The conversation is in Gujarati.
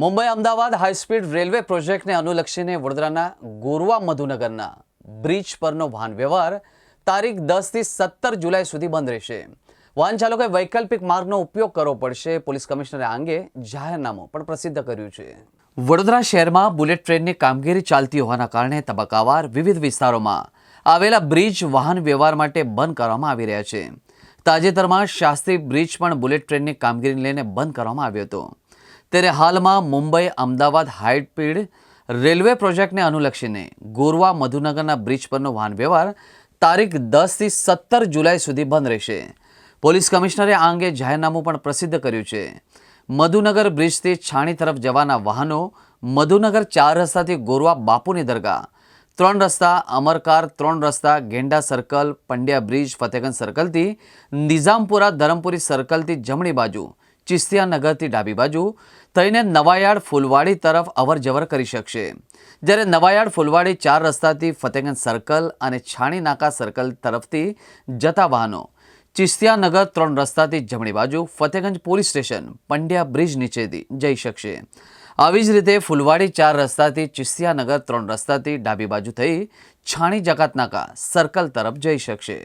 મુંબઈ અમદાવાદ હાઈસ્પીડ રેલવે પ્રોજેક્ટને અનુલક્ષીને વડોદરાના ગોરવા મધુનગરના બ્રિજ પરનો વાહન વ્યવહાર તારીખ દસથી સત્તર જુલાઈ સુધી બંધ રહેશે. વાહન ચાલકોએ વૈકલ્પિક માર્ગનો ઉપયોગ કરવો પડશે. પોલીસ કમિશનરે આ અંગે જાહેરનામું પણ પ્રસિદ્ધ કર્યું છે. વડોદરા શહેરમાં બુલેટ ટ્રેનની કામગીરી ચાલતી હોવાના કારણે તબક્કાવાર વિવિધ વિસ્તારોમાં આવેલા બ્રિજ વાહન વ્યવહાર માટે બંધ કરવામાં આવી રહ્યા છે. તાજેતરમાં શાસ્ત્રી બ્રિજ પણ બુલેટ ટ્રેનની કામગીરીને લઈને બંધ કરવામાં આવ્યો હતો. ત્યારે હાલમાં મુંબઈ, અમદાવાદ હાઈસ્પીડ રેલવે પ્રોજેક્ટને અનુલક્ષીને ગોરવા મધુનગરના બ્રિજ પરનો વાહન વ્યવહાર તારીખ દસથી સત્તર જુલાઈ સુધી બંધ રહેશે. પોલીસ કમિશનરે આ અંગે જાહેરનામું પણ પ્રસિદ્ધ કર્યું છે. મધુનગર બ્રિજથી છાણી તરફ જવાના વાહનો મધુનગર ચાર રસ્તાથી ગોરવા બાપુની દરગાહ, ત્રણ રસ્તા અમરકાર, ત્રણ રસ્તા ગેંડા સર્કલ, પંડ્યા બ્રિજ, ફતેગંજ સર્કલથી નિઝામપુરા, ધરમપુરી સર્કલથી જમણી બાજુ ચિસ્તિયા નગરથી ડાબી બાજુ થઈને નવાયાર્ડ ફૂલવાડી તરફ અવર જવર કરી શકશે. જ્યારે નવાયાર્ડ ફૂલવાડી ચાર રસ્તાથી ફતેગંજ સર્કલ અને છાણી નાકા સર્કલ તરફથી જતા વાહનો. ચિસ્તિયાનગર ત્રણ રસ્તાથી જમણી બાજુ Fatehganj police station Pandya bridge નીચેથી જઈ શકશે. આવી જ રીતે ફુલવાડી ચાર રસ્તાથી ચિસ્તિયાનગર ત્રણ રસ્તાથી ડાબી બાજુ થઈ છાણી જકાતનાકા સર્કલ તરફ જઈ શકશે.